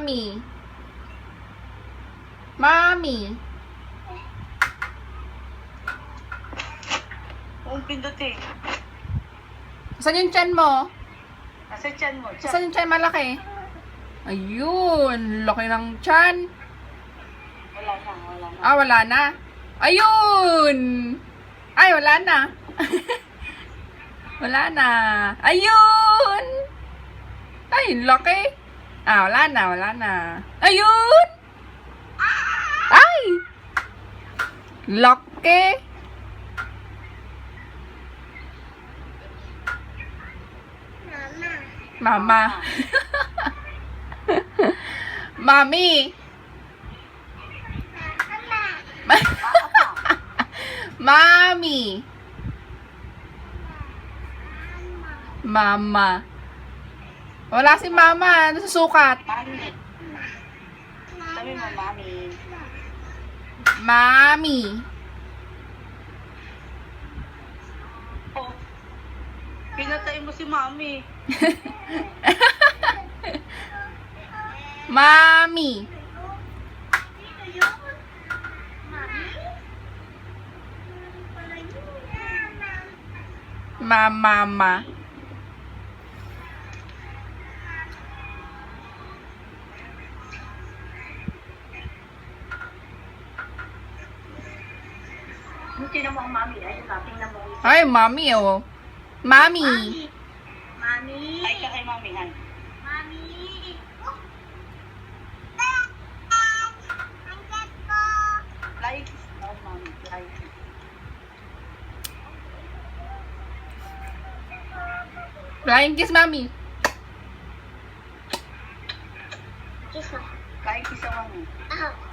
Mommy. Mommy. Kung pindutin. Saan yung chan mo? Nasa tiyan mo. Tiyan. Saan yung chan malaki? Ayun, laki ng chan. Wala na, wala na. Ah, wala na. Ayun! Ay, wala na. wala na. Ayun! Ay, laki. Ah, wala na, wala na. Ayun! Ay! Laki. Mama. Mami. Mami. Mama. Wala si mama. Nasusukat. Mami. Sabi mo, mami. Mami. Oh. Pinatay mo si mami. Mami. Mama. Hindi na mo ang mami. Ayun na, tingnan mo. Ay, mami oh. Mami. Mami. Ay ka kay mami, han. Like. Oh, mami. Like. Flying kiss, mami. Like isa mami.